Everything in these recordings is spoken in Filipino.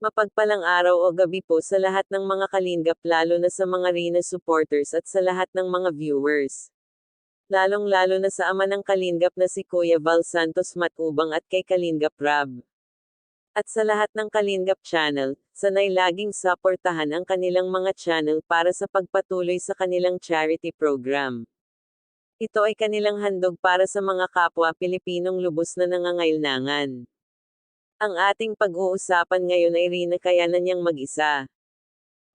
Mapagpalang araw o gabi po sa lahat ng mga kalingap lalo na sa mga Rina supporters at sa lahat ng mga viewers. Lalong-lalo na sa ama ng kalingap na si Kuya Val Santos Matubang at kay Kalingap Rab. At sa lahat ng Kalingap channel, sanay laging suportahan ang kanilang mga channel para sa pagpatuloy sa kanilang charity program. Ito ay kanilang handog para sa mga kapwa Pilipinong lubos na nangangailangan. Ang ating pag-uusapan ngayon ay Rina Kayanan niyang mag-isa.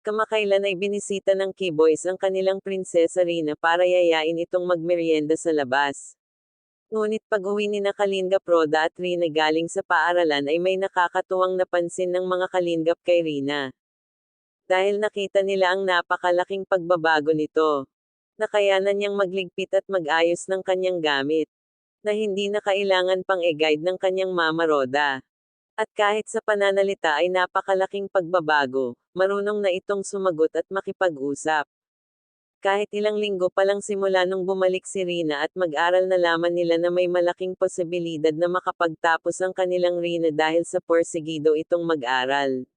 Kamakailan ay binisita ng Keyboys ang kanilang prinsesa Rina para yayain itong magmerienda sa labas. Ngunit pag-uwi ni na Kalingap Roda at Rina galing sa paaralan ay may nakakatuwang napansin ng mga Kalingap kay Rina. Dahil nakita nila ang napakalaking pagbabago nito. Nakayanan niyang magligpit at mag-ayos ng kanyang gamit. Na hindi na kailangan pang e-guide ng kanyang mama Roda. At kahit sa pananalita ay napakalaking pagbabago, marunong na itong sumagot at makipag-usap. Kahit ilang linggo pa lang simula nung bumalik si Rina at mag-aral na laman nila na may malaking posibilidad na makapagtapos ang kanilang Rina dahil sa porsigido itong mag-aral.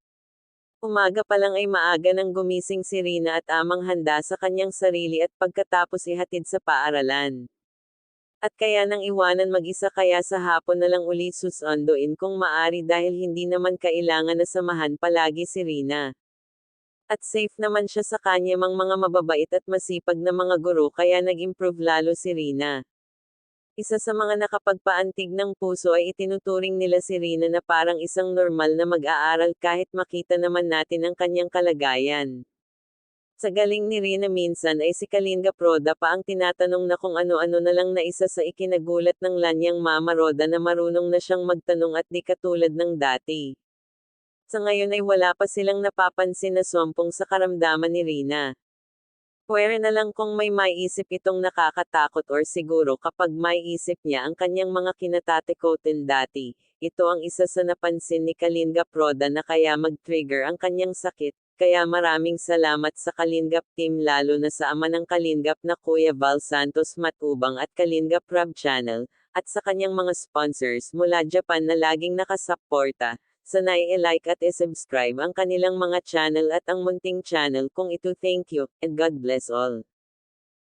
Umaga pa lang ay maaga nang gumising si Rina at amang handa sa kanyang sarili at pagkatapos ihatid sa paaralan. At kaya nang iwanan mag-isa kaya sa hapon na lang uli susunduin kung maari dahil hindi naman kailangan na samahan palagi si Rina. At safe naman siya sa kanyang mga mababait at masipag na mga guro kaya nag-improve lalo si Rina. Isa sa mga nakapagpaantig ng puso ay itinuturing nila si Rina na parang isang normal na mag-aaral kahit makita naman natin ang kanyang kalagayan. Sa galing ni Rina minsan ay si Kalinga Proda pa ang tinatanong na kung ano-ano na lang na isa sa ikinagulat ng lanyang mama Roda na marunong na siyang magtanong at di katulad ng dati. Sa ngayon ay wala pa silang napapansin na sompong sa karamdaman ni Rina. Pwede na lang kung may maiisip itong nakakatakot or siguro kapag maiisip niya ang kanyang mga kinatatekotin dati, ito ang isa sa napansin ni Kalinga Proda na kaya mag-trigger ang kanyang sakit, kaya maraming salamat sa Kalingap team lalo na sa ama ng Kalingap na Kuya Val Santos Matubang at Kalingap Rob Channel, at sa kanyang mga sponsors mula Japan na laging nakasuporta. Sanay i-like at i-subscribe ang kanilang mga channel at ang munting channel kung ito thank you, and God bless all.